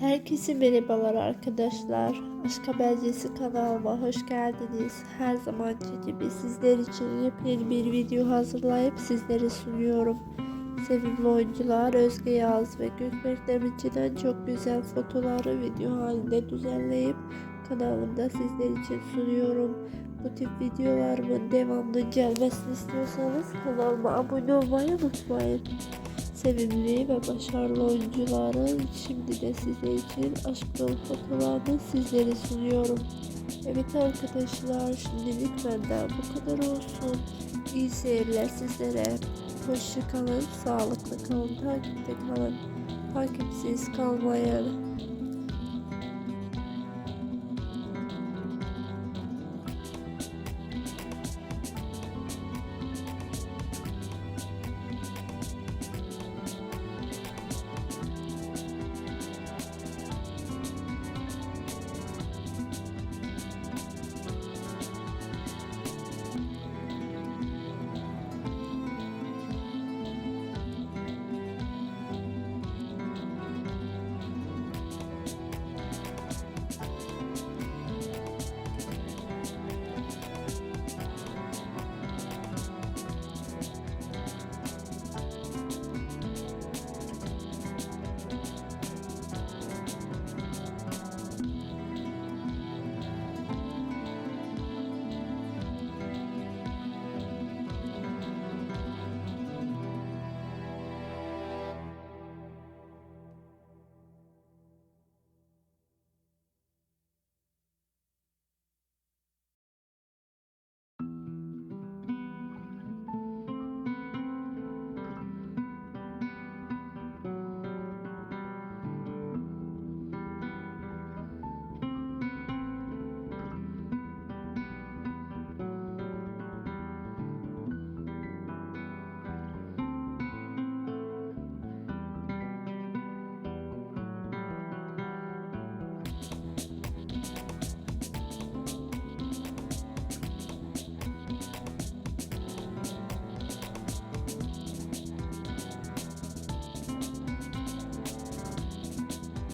Herkese merhabalar arkadaşlar. Aşk Habercisi kanalıma hoş geldiniz. Her zamanki gibi sizler için yepyeni bir video hazırlayıp sizlere sunuyorum. Sevimli oyuncular Özge Yağız ve Gökberk Demirci'den çok güzel fotoğrafları video halinde düzenleyip kanalımda sizler için sunuyorum. Bu tip videolarımın devamlı gelmesini istiyorsanız kanalıma abone olmayı unutmayın sevimli ve başarılı oyuncuların şimdi de sizler için aşk dolu fotoğrafını sizlere sunuyorum. Evet arkadaşlar şimdilik benden bu kadar olsun. İyi seyirler sizlere. Hoşça kalın, sağlıklı kalın, takipte kalın. Takipsiz kalmayın.